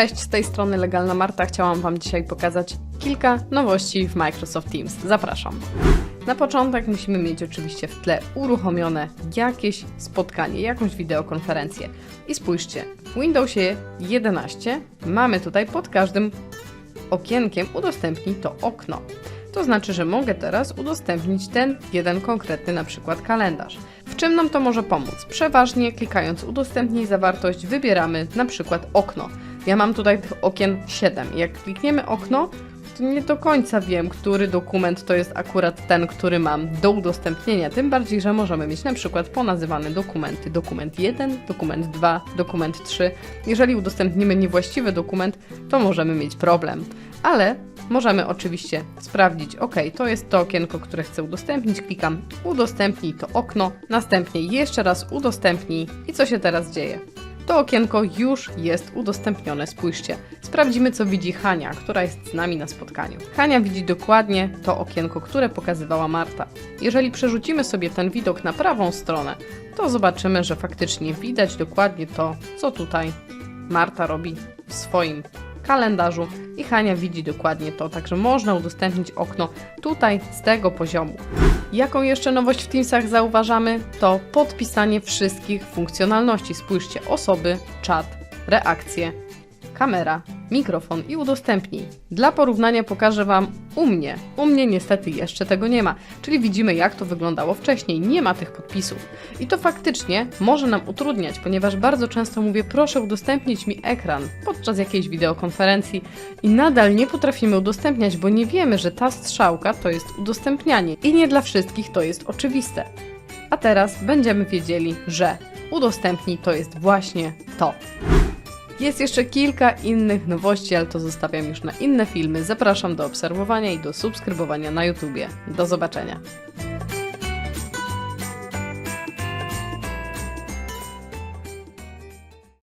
Cześć, z tej strony Legalna Marta. Chciałam Wam dzisiaj pokazać kilka nowości w Microsoft Teams. Zapraszam. Na początek musimy mieć oczywiście w tle uruchomione jakieś spotkanie, jakąś wideokonferencję. I spójrzcie, w Windowsie 11 mamy tutaj pod każdym okienkiem udostępnij to okno. To znaczy, że mogę teraz udostępnić ten jeden konkretny na przykład kalendarz. W czym nam to może pomóc? Przeważnie klikając udostępnij zawartość wybieramy na przykład okno. Ja mam tutaj tych okien 7. Jak klikniemy okno, to nie do końca wiem, który dokument to jest akurat ten, który mam do udostępnienia. Tym bardziej, że możemy mieć na przykład ponazywane dokumenty. Dokument 1, dokument 2, dokument 3. Jeżeli udostępnimy niewłaściwy dokument, to możemy mieć problem. Ale możemy oczywiście sprawdzić, ok, to jest to okienko, które chcę udostępnić. Klikam udostępnij to okno, następnie jeszcze raz udostępnij i co się teraz dzieje? To okienko już jest udostępnione, spójrzcie. Sprawdzimy, co widzi Hania, która jest z nami na spotkaniu. Hania widzi dokładnie to okienko, które pokazywała Marta. Jeżeli przerzucimy sobie ten widok na prawą stronę, to zobaczymy, że faktycznie widać dokładnie to, co tutaj Marta robi w swoim kalendarzu i Hania widzi dokładnie to, także można udostępnić okno tutaj z tego poziomu. Jaką jeszcze nowość w Teamsach zauważamy? To podpisanie wszystkich funkcjonalności. Spójrzcie, osoby, czat, reakcje, kamera, mikrofon i udostępnij. Dla porównania pokażę Wam u mnie. U mnie niestety jeszcze tego nie ma, czyli widzimy jak to wyglądało wcześniej. Nie ma tych podpisów. I to faktycznie może nam utrudniać, ponieważ bardzo często mówię proszę udostępnić mi ekran podczas jakiejś wideokonferencji i nadal nie potrafimy udostępniać, bo nie wiemy, że ta strzałka to jest udostępnianie i nie dla wszystkich to jest oczywiste. A teraz będziemy wiedzieli, że udostępnij to jest właśnie to. Jest jeszcze kilka innych nowości, ale to zostawiam już na inne filmy. Zapraszam do obserwowania i do subskrybowania na YouTubie. Do zobaczenia.